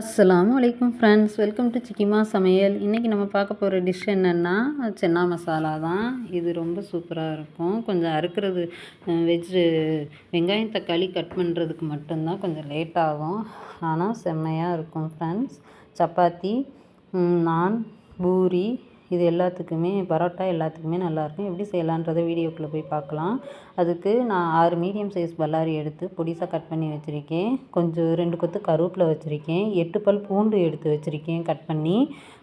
அஸ்லாம் வலைக்கம் friends welcome to சிக்கிமா சமையல். இன்றைக்கி நம்ம பார்க்க போகிற டிஷ் என்னென்னா சென்னா மசாலா தான். இது ரொம்ப சூப்பராக இருக்கும். கொஞ்சம் அறுக்கிறது வெஜ்ஜு வெங்காயம் தக்காளி கட் பண்ணுறதுக்கு மட்டும்தான் கொஞ்சம் லேட் ஆகும். ஆனால் செம்மையாக இருக்கும் ஃப்ரெண்ட்ஸ் சப்பாத்தி நான் பூரி இது எல்லாத்துக்குமே பரோட்டா எல்லாத்துக்குமே நல்லாயிருக்கும் எப்படி செய்யலான்றதை வீடியோக்குள்ளே போய் பார்க்கலாம். அதுக்கு நான் ஆறு மீடியம் சைஸ் பல்லாரி எடுத்து பொடிசாக கட் பண்ணி வச்சுருக்கேன். கொஞ்சம் ரெண்டு கொத்து கருவேப்பிலை வச்சுருக்கேன். எட்டு பல் பூண்டு எடுத்து வச்சுருக்கேன் கட் பண்ணி.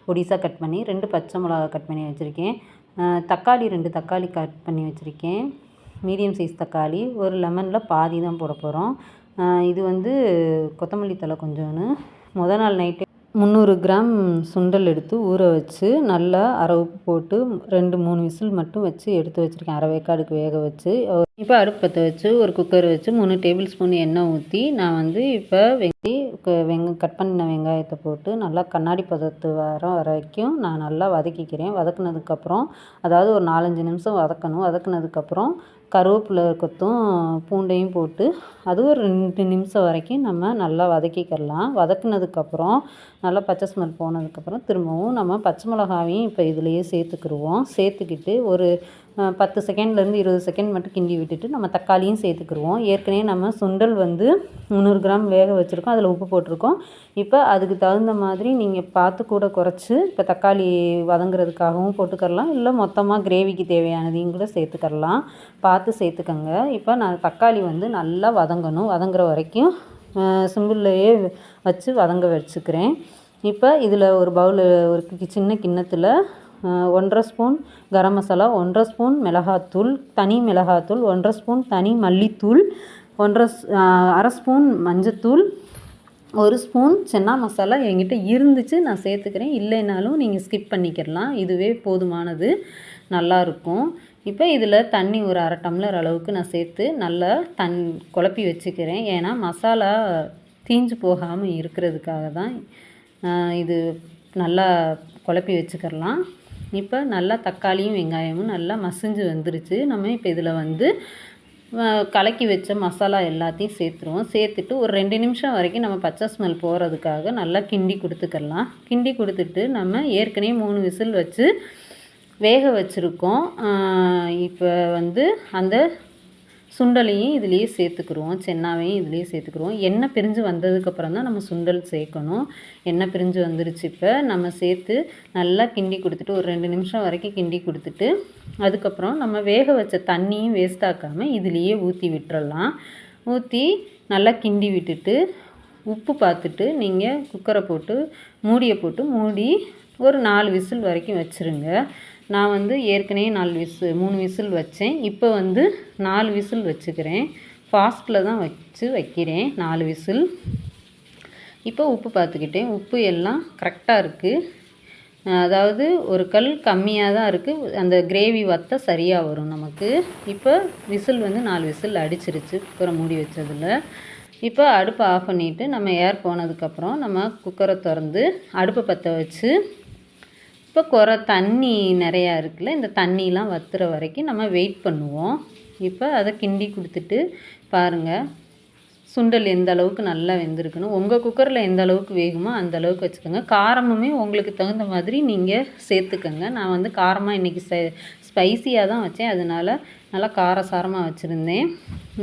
பொடிசாக கட் பண்ணி ரெண்டு பச்சை மிளகா கட் பண்ணி வச்சுருக்கேன். தக்காளி ரெண்டு தக்காளி கட் பண்ணி வச்சுருக்கேன். மீடியம் சைஸ் தக்காளி ஒரு லெமனில் பாதி தான் போட போகிறோம் இது வந்து கொத்தமல்லி தழை கொஞ்சோன்னு. முத நாள் நைட்டு முந்நூறு கிராம் சுண்டல் எடுத்து ஊற வச்சு நல்லா அரை உப்பு போட்டு ரெண்டு மூணு விசில் மட்டும் வச்சு எடுத்து வச்சுருக்கேன். அரை வேக்காடுக்கு வேக வச்சு. இப்போ அடுப்பு பற்ற வச்சு ஒரு குக்கர் வச்சு மூணு டேபிள் ஸ்பூன் எண்ணெய் ஊற்றி நான் வந்து இப்போ வெங்கி வெங்க கட் பண்ண வெங்காயத்தை போட்டு நல்லா கண்ணாடி பதத்து வர வரைக்கும் நான் நல்லா வதக்கிக்கிறேன். வதக்குனதுக்கப்புறம் அதாவது ஒரு நாலஞ்சு நிமிஷம் வதக்கணும். வதக்குனதுக்கப்புறம் கருவேப்பிலை கொத்தும் பூண்டையும் போட்டு அது ஒரு ரெண்டு நிமிஷம் வரைக்கும் நம்ம நல்லா வதக்கிக்கிடலாம் வதக்குனதுக்கப்புறம் நல்லா பச்சை ஸ்மெல் போனதுக்கப்புறம் திரும்பவும் நம்ம பச்சை மிளகாவையும் இப்போ இதுலேயே சேர்த்துக்கிடுவோம். சேர்த்துக்கிட்டு ஒரு பத்து செகண்ட்லேருந்து இருபது செகண்ட் மட்டும் கிண்டி விட்டுட்டு நம்ம தக்காளியும் சேர்த்துக்கிருவோம். ஏற்கனவே நம்ம சுண்டல் வந்து முந்நூறு கிராம் வேக வச்சுருக்கோம். அதில் உப்பு போட்டிருக்கோம். இப்போ அதுக்கு தகுந்த மாதிரி நீங்கள் பார்த்து கூட குறைச்சி இப்போ தக்காளி வதங்குறதுக்காகவும் போட்டுக்கரலாம். இல்லை மொத்தமாக கிரேவிக்கு தேவையானதையும் கூட சேர்த்துக்கரலாம். பார்த்து சேர்த்துக்கங்க. இப்போ நான் தக்காளி வந்து நல்லா வதங்கணும். வதங்குற வரைக்கும் சிம்பிள்லையே வச்சு வதங்க வச்சுக்கிறேன். இப்போ இதில் ஒரு பவுல் ஒரு சின்ன கிண்ணத்தில் ஒன்றரை ஸ்பூன் கரம் மசாலா ஒன்றரை ஸ்பூன் மிளகாத்தூள் தனி மிளகாத்தூள் ஒன்றரை ஸ்பூன் தனி மல்லித்தூள் ஒன்றரை அரை ஸ்பூன் மஞ்சத்தூள் ஒரு ஸ்பூன் சென்னா மசாலா என்கிட்ட இருந்துச்சு நான் சேர்த்துக்கிறேன். இல்லைனாலும் நீங்கள் ஸ்கிப் பண்ணிக்கிடலாம். இதுவே போதுமானது நல்லாயிருக்கும். இப்போ இதில் தண்ணி ஒரு அரை டம்ளர் அளவுக்கு நான் சேர்த்து நல்லா தன் குழப்பி வச்சுக்கிறேன். ஏன்னா மசாலா தீஞ்சு போகாமல் இருக்கிறதுக்காக தான் இது நல்லா குழப்பி வச்சுக்கிறலாம். இப்போ நல்லா தக்காளியும் வெங்காயமும் நல்லா மசிஞ்சு வந்துருச்சு. நம்ம இப்போ இதில் வந்து கலக்கி வச்ச மசாலா எல்லாத்தையும் சேர்த்துருவோம். சேர்த்துட்டு ஒரு ரெண்டு நிமிஷம் வரைக்கும் நம்ம பச்சை ஸ்மெல் போகிறதுக்காக நல்லா கிண்டி கொடுத்துக்கலாம். கிண்டி கொடுத்துட்டு நம்ம ஏற்கனவே மூணு விசில் வச்சு வேக வச்சுருக்கோம். இப்போ வந்து அந்த சுண்டலையும் இதுலேயே சேர்த்துக்குருவோம் சென்னாவையும் இதுலேயே சேர்த்துக்குருவோம் எண்ணெய் பிரிஞ்சு வந்ததுக்கப்புறம் தான் நம்ம சுண்டல் சேர்க்கணும். எண்ணெய் பிரிஞ்சு வந்துருச்சு இப்போ. நம்ம சேர்த்து நல்லா கிண்டி கொடுத்துட்டு ஒரு ரெண்டு நிமிஷம் வரைக்கும் கிண்டி கொடுத்துட்டு அதுக்கப்புறம் நம்ம வேக வச்ச தண்ணியும் வேஸ்ட் ஆக்காமல் இதுலேயே ஊற்றி விட்டுறலாம். ஊற்றி நல்லா கிண்டி விட்டுட்டு உப்பு பார்த்துட்டு நீங்கள் குக்கரை போட்டு மூடியை போட்டு மூடி ஒரு நாலு விசில் வரைக்கும் வச்சுருங்க. நான் வந்து ஏற்கனவே நாலு விசில் மூணு விசில் வச்சேன். இப்போ வந்து நாலு விசில் வச்சுக்கிறேன். ஃபாஸ்ட்டில் தான் வச்சு வைக்கிறேன் நாலு விசில். இப்போ உப்பு பார்த்துக்கிட்டேன் உப்பு எல்லாம் கரெக்டாக இருக்குது அதாவது ஒரு கல் கம்மியாக தான் இருக்குது அந்த கிரேவி வத்த சரியாக வரும் நமக்கு. இப்போ விசில் வந்து நாலு விசில் அடிச்சிருச்சு. குக்கரை மூடி வச்சதில். இப்போ அடுப்பை ஆஃப் பண்ணிவிட்டு நம்ம ஏர் போனதுக்கப்புறம் நம்ம குக்கரை திறந்து அடுப்பை பற்ற வச்சு இப்போ குறை தண்ணி நிறையா இருக்குல்ல இந்த தண்ணிலாம் வத்துற வரைக்கும் நம்ம வெயிட் பண்ணுவோம். இப்போ அதை கிண்டி கொடுத்துட்டு பாருங்கள் சுண்டல் எந்த அளவுக்கு நல்லா வெந்திருக்கணும் உங்கள் குக்கரில் எந்த அளவுக்கு வேகுமோ அந்த அளவுக்கு வச்சுக்கோங்க. காரமுமே உங்களுக்கு தகுந்த மாதிரி நீங்கள் சேர்த்துக்கோங்க. நான் வந்து காரமாக இன்றைக்கி ச ஸ்பைசியாக தான் வச்சேன். அதனால் நல்லா காரசாரமாக வச்சுருந்தேன்.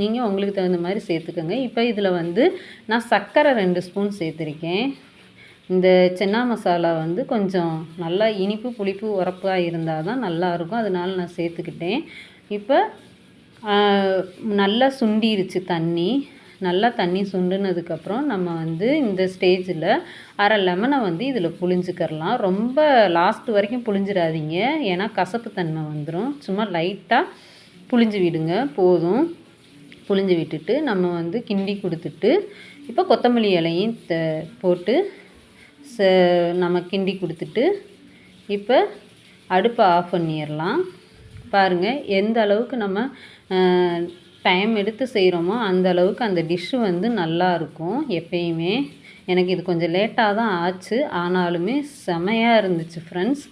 நீங்கள் உங்களுக்கு தகுந்த மாதிரி சேர்த்துக்கோங்க. இப்போ இதில் வந்து நான் சர்க்கரை ரெண்டு ஸ்பூன் சேர்த்துருக்கேன். இந்த சென்னா மசாலா வந்து கொஞ்சம் நல்லா இனிப்பு புளிப்பு உரப்பாக இருந்தால் தான் நல்லாயிருக்கும். அதனால நான் சேர்த்துக்கிட்டேன். இப்போ நல்லா சுண்டிருச்சு தண்ணி. நல்லா தண்ணி சுண்டுனதுக்கப்புறம் நம்ம வந்து இந்த ஸ்டேஜில் அரை லெமனை வந்து இதில் புழிஞ்சிக்கிறலாம். ரொம்ப லாஸ்ட் வரைக்கும் புழிஞ்சிடாதீங்க. ஏன்னா கசப்பு தன்மை வந்துடும் சும்மா லைட்டாக புழிஞ்சு விடுங்க. போதும். புழிஞ்சு விட்டுட்டு நம்ம வந்து கிண்டி கொடுத்துட்டு இப்போ கொத்தமல்லி இலையும் த போட்டு நம்ம கிண்டி கொடுத்துட்டு இப்போ அடுப்பை ஆஃப் பண்ணிடலாம். பாருங்கள் எந்த அளவுக்கு நம்ம டைம் எடுத்து செய்கிறோமோ அந்த அளவுக்கு அந்த டிஷ்ஷு வந்து நல்லா இருக்கும் எப்பயுமே. எனக்கு இது கொஞ்சம் லேட்டாக தான் ஆச்சு. ஆனாலுமே செமையாக இருந்துச்சு ஃப்ரெண்ட்ஸ்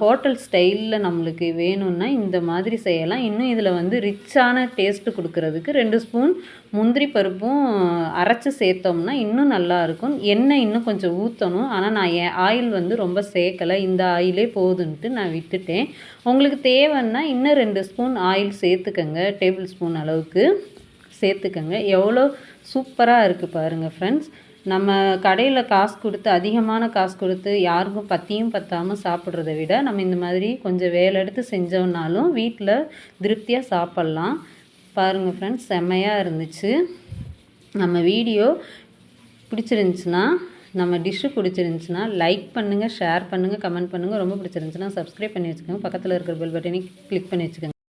ஹோட்டல் ஸ்டைலில் நம்மளுக்கு வேணும்னா இந்த மாதிரி செய்யலாம். இன்னும் இதில் வந்து ரிச்சான டேஸ்ட்டு கொடுக்கறதுக்கு ரெண்டு ஸ்பூன் முந்திரி பருப்பும் அரைச்சி சேர்த்தோம்னா இன்னும் நல்லாயிருக்கும் எண்ணெய் இன்னும் கொஞ்சம் ஊற்றணும் ஆனால் நான் என் ஆயில் வந்து ரொம்ப சேர்க்கலை. இந்த ஆயிலே போதுன்ட்டு நான் விட்டுட்டேன். உங்களுக்கு தேவைன்னா இன்னும் ரெண்டு ஸ்பூன் ஆயில் சேர்த்துக்கங்க. டேபிள் ஸ்பூன் அளவுக்கு சேர்த்துக்கங்க. எவ்வளோ சூப்பராக இருக்குது பாருங்கள் ஃப்ரெண்ட்ஸ் நம்ம கடையில் காசு கொடுத்து அதிகமான காசு கொடுத்து யாருக்கும் பத்தியும் பத்தாமல் சாப்பிட்றத விட நம்ம இந்த மாதிரி கொஞ்சம் வேலை எடுத்து செஞ்சோம்னாலும் வீட்டில் திருப்தியாக சாப்பிட்லாம். பாருங்கள் ஃப்ரெண்ட்ஸ் செம்மையாக இருந்துச்சு. நம்ம வீடியோ பிடிச்சிருந்துச்சின்னா நம்ம டிஷ்ஷு பிடிச்சிருந்துச்சுன்னா லைக் பண்ணுங்கள் ஷேர் பண்ணுங்கள் கமெண்ட் பண்ணுங்கள் ரொம்ப பிடிச்சிருந்துச்சின்னா சப்ஸ்கிரைப் பண்ணி வச்சுக்கோங்க. பக்கத்தில் இருக்கிற பெல் பட்டனை கிளிக் பண்ணி வச்சுக்கோங்க.